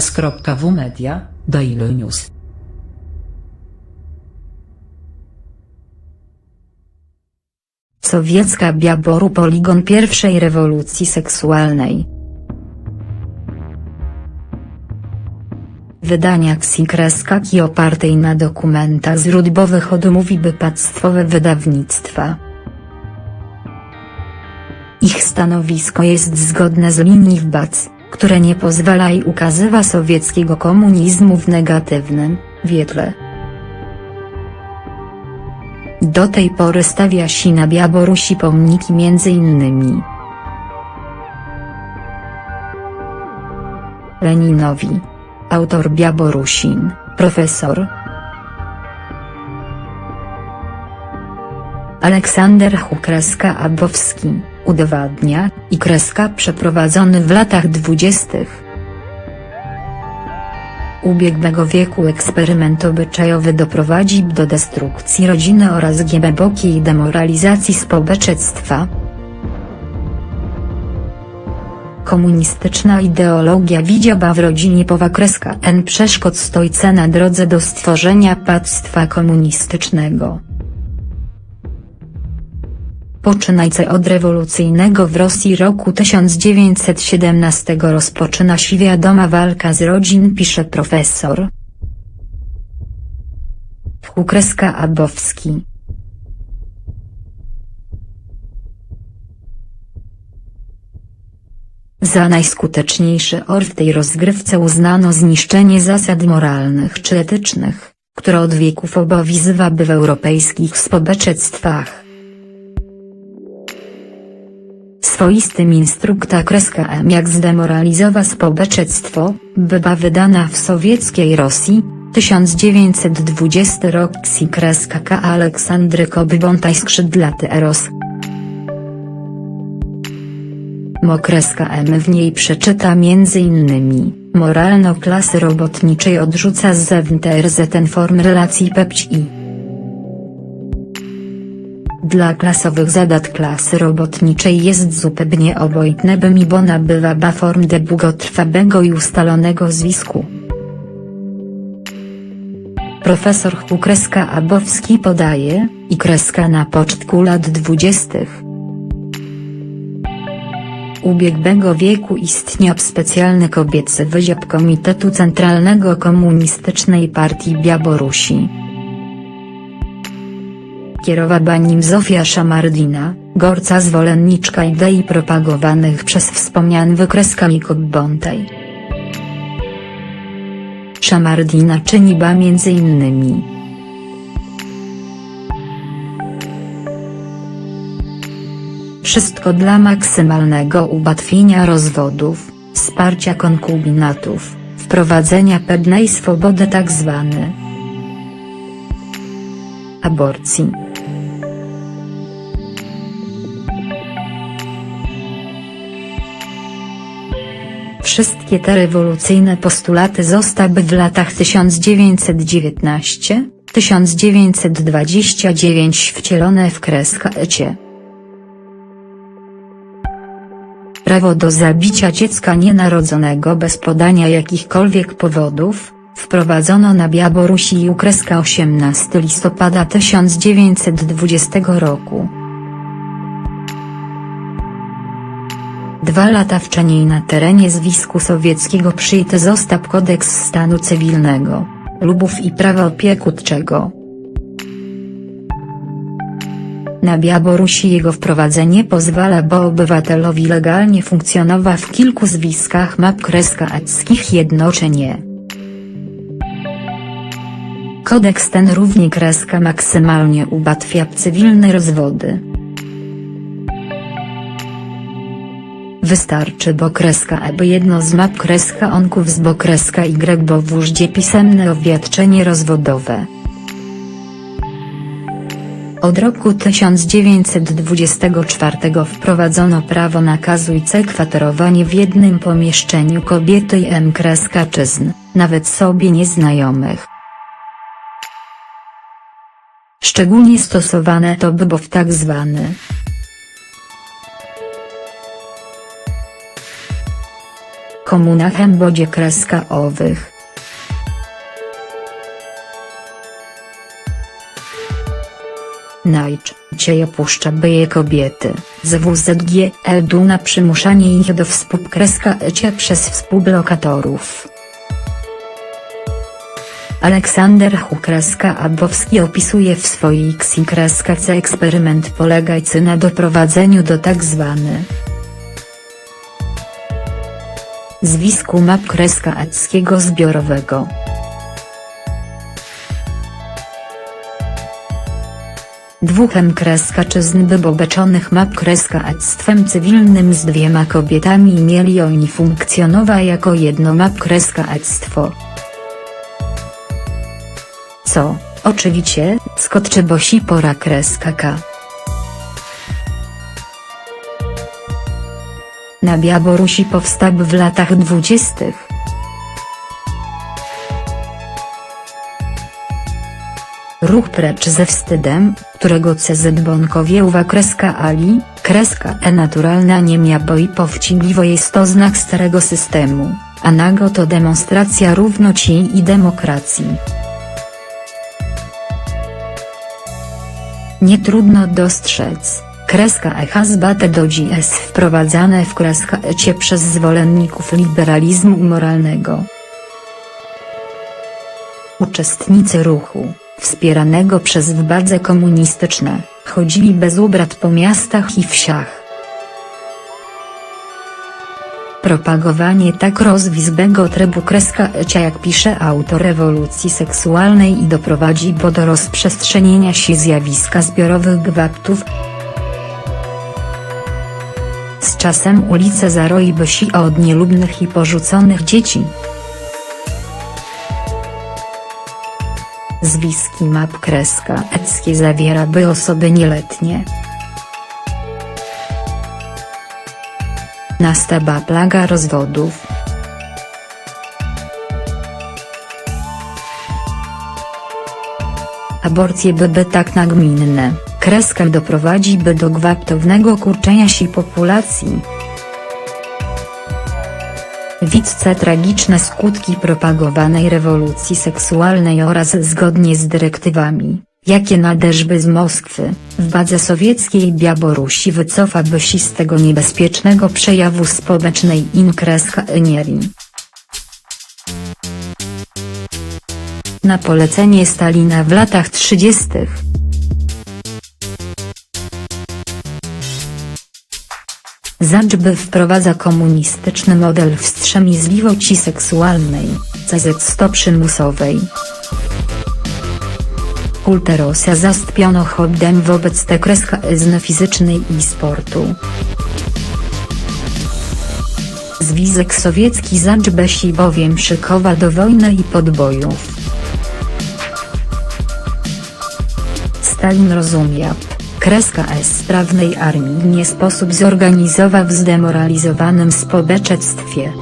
S.W Daily News. Sowiecka Biaboru poligon pierwszej rewolucji seksualnej. Wydania Ksi i opartej na dokumentach źródłowych odmówiły państwowe wydawnictwa. Ich stanowisko jest zgodne z linii WBAC, które nie pozwala i ukazywa sowieckiego komunizmu w negatywnym, wietle. Do tej pory stawia się na Białorusi pomniki innymi Leninowi. Autor Białorusin, profesor Aleksander Hukreska-Abowski, udowadnia, i kreska przeprowadzony w latach dwudziestych ubiegłego wieku eksperyment obyczajowy doprowadzi do destrukcji rodziny oraz głębokiej demoralizacji społeczeństwa. Komunistyczna ideologia widziała w rodzinie powakreska N przeszkód stojce na drodze do stworzenia państwa komunistycznego. Poczynajce od rewolucyjnego w Rosji roku 1917 rozpoczyna się wiadoma walka z rodzin pisze profesor. Hukreska Abowski Za najskuteczniejszy or w tej rozgrywce uznano zniszczenie zasad moralnych czy etycznych, które od wieków obowiązywały w europejskich społeczeństwach. Swoistym instrukta kreska M jak zdemoralizowa społeczeństwo, była wydana w sowieckiej Rosji, 1920 rok Ksi kreska K Aleksandry Kobybontaj skrzydlaty Eros. Mokreska M w niej przeczyta m.in. Moralno klasy robotniczej odrzuca z zewnątrz ten form relacji pepci. Dla klasowych zadat klasy robotniczej jest zupełnie obojętne by mi bo nabywa ba form długotrwałego i ustalonego zwisku. Profesor Hukreska Abowski podaje, i kreska na początku lat dwudziestych ubiegłego wieku istniał specjalny kobiecy wydział Komitetu Centralnego Komunistycznej Partii Białorusi. Kierowała nim Zofia Szamardina, gorca zwolenniczka idei propagowanych przez wspomniany wykres Bontej. Szamardina czyni ba między innymi Wszystko dla maksymalnego ułatwienia rozwodów, wsparcia konkubinatów, wprowadzenia pewnej swobody tzw. aborcji. Wszystkie te rewolucyjne postulaty zostały w latach 1919-1929 wcielone w kreskę ecie. Prawo do zabicia dziecka nienarodzonego bez podania jakichkolwiek powodów, wprowadzono na Białorusi i ukreska 18 listopada 1920 roku. Dwa lata wcześniej na terenie Związku Sowieckiego przyjęty został kodeks stanu cywilnego, lubów i prawa opiekuńczego. Na Białorusi jego wprowadzenie pozwala bo obywatelowi legalnie funkcjonować w kilku zwiskach map kreskackich jednocześnie. Kodeks ten równie kreska maksymalnie ułatwia cywilne rozwody. Wystarczy bo kreska E by jedno z map kreska onków z bo kreska Y bo w użdzie pisemne oświadczenie rozwodowe. Od roku 1924 wprowadzono prawo nakazu i kwaterowanie w jednym pomieszczeniu kobiety i m kreskaczyzn, nawet sobie nieznajomych. Szczególnie stosowane to było w tak zwany komunach embodzie kreska owych. Najczęściej opuszcza byje kobiety, z WZGL Duna przymuszanie ich do współkreska ecie przez współlokatorów. Aleksander Hukreska Abowski opisuje w swojej Xikreskace eksperyment polegający na doprowadzeniu do tak zwisku map kreska eckiego zbiorowego. Dwóchem kreskaczyzn wybobeczonych map kreskaectwem cywilnym z dwiema kobietami mieli oni funkcjonować jako jedno map kreskaectwo. Co, oczywiście, skotczy bosi pora kreska K. Na Białorusi powstał w latach dwudziestych. Ruch precz ze wstydem, którego CZ Bonkowiełwa kreska Ali, kreska E naturalna nie mia bo i powścigliwo jest to znak starego systemu, a nago to demonstracja równości i demokracji. Nie trudno dostrzec, kreska E hazbate do jest wprowadzane w kreska ecie przez zwolenników liberalizmu moralnego. Uczestnicy ruchu, wspieranego przez władze komunistyczne, chodzili bez ubrat po miastach i wsiach. Propagowanie tak rozwizbego trybu kreska ecia jak pisze autor rewolucji seksualnej i doprowadzi bo do rozprzestrzenienia się zjawiska zbiorowych gwałtów. Z czasem ulice zaroi bysi od nielubnych i porzuconych dzieci. Zwiski map kreska eckie zawiera by osoby nieletnie. Nastaba plaga rozwodów. Aborcje byby tak nagminne, kreska doprowadzi by do gwałtownego kurczenia się populacji. Widzce tragiczne skutki propagowanej rewolucji seksualnej oraz zgodnie z dyrektywami, jakie nadeszły z Moskwy, władze sowieckiej i Białorusi wycofaby się z tego niebezpiecznego przejawu społecznej inkreska enierii. Na polecenie Stalina w latach 30. Zaczby wprowadza komunistyczny model wstrzemięźliwości seksualnej, CZ-100 przymusowej. Kultę Rosja zastpiono hobbem wobec te kreska ezny fizycznej i sportu. Związek Sowiecki zaczbę się bowiem szykowa do wojny i podbojów. Stalin rozumiał, kreska S sprawnej armii nie sposób zorganizować w zdemoralizowanym społeczeństwie.